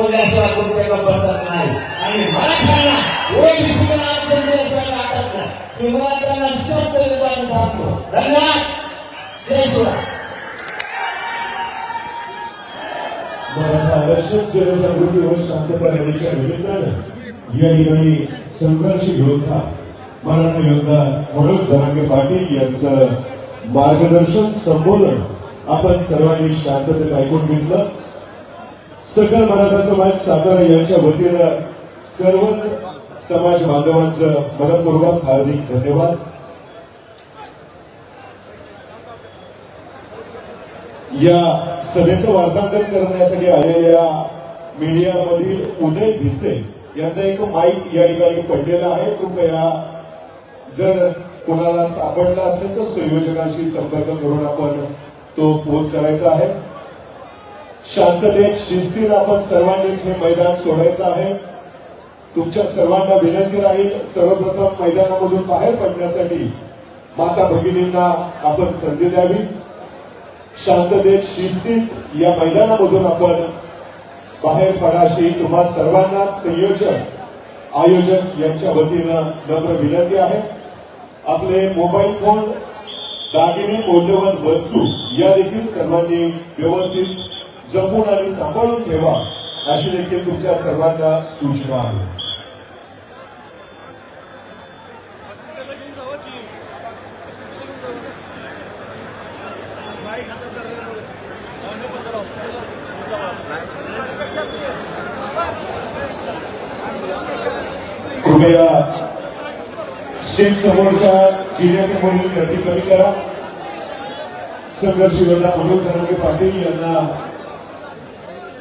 बोलल्याशिवाय तुमच्याकडे बसत नाही आणि मराठ्यांना ओबीसी आरक्षण दिल्याशिवाय वाटत नाही मला त्यांना शब्द निर्माण थांबतो धन्यवाद जय शिवराय मराठा आरक्षण जनजागृती व शांतता रॅलीच्या निमित्तानं या ठिकाणी संघर्ष योद्धा मराठा योद्धा मनोज जरांगे पाटील यांचं मार्गदर्शन संबोधन आपण सर्वांनी शांततेत ऐकून घेतलं सकल मराठा समाज सातारा यांच्या वतीनं सर्वच समाज बांधवांचं मनपूर्वक हार्दिक धन्यवाद. या सभेचं वार्तांकन करण्यासाठी आलेल्या मीडियामधील उदय भिसे यांचा एक माईक या ठिकाणी पडलेला आहे. कृपया जर कोणाला सापडला असेल तर संयोजकांशी संपर्क करून आपण तो पोच करायचा आहे. शांततेत शिस्तीत आपण सर्वांनीच हे मैदान सोडायचं आहे. तुमच्या सर्वांना विनंती राहील सर्वप्रथम मैदानामधून बाहेर पडण्यासाठी माता भगिनींना आपण संधी द्यावी. शांततेत शिस्तीत या मैदानामधून आपण बाहेर पडाशी तुम्हा सर्वांना संयोजक आयोजक यांच्या वतीनं नम्र विनंती आहे. आपले मोबाईल फोन दागिने मौल्यवान वस्तू या देखील सर्वांनी व्यवस्थित जपून आणि सांभाळून ठेवा अशी देखील तुमच्या सर्वांना सूचना आहे. कृपया शेत समोरच्या जिल्ह्यासमोरील गर्दी कमी करा. संघर्ष योद्धा मनोज जरांगे पाटील यांना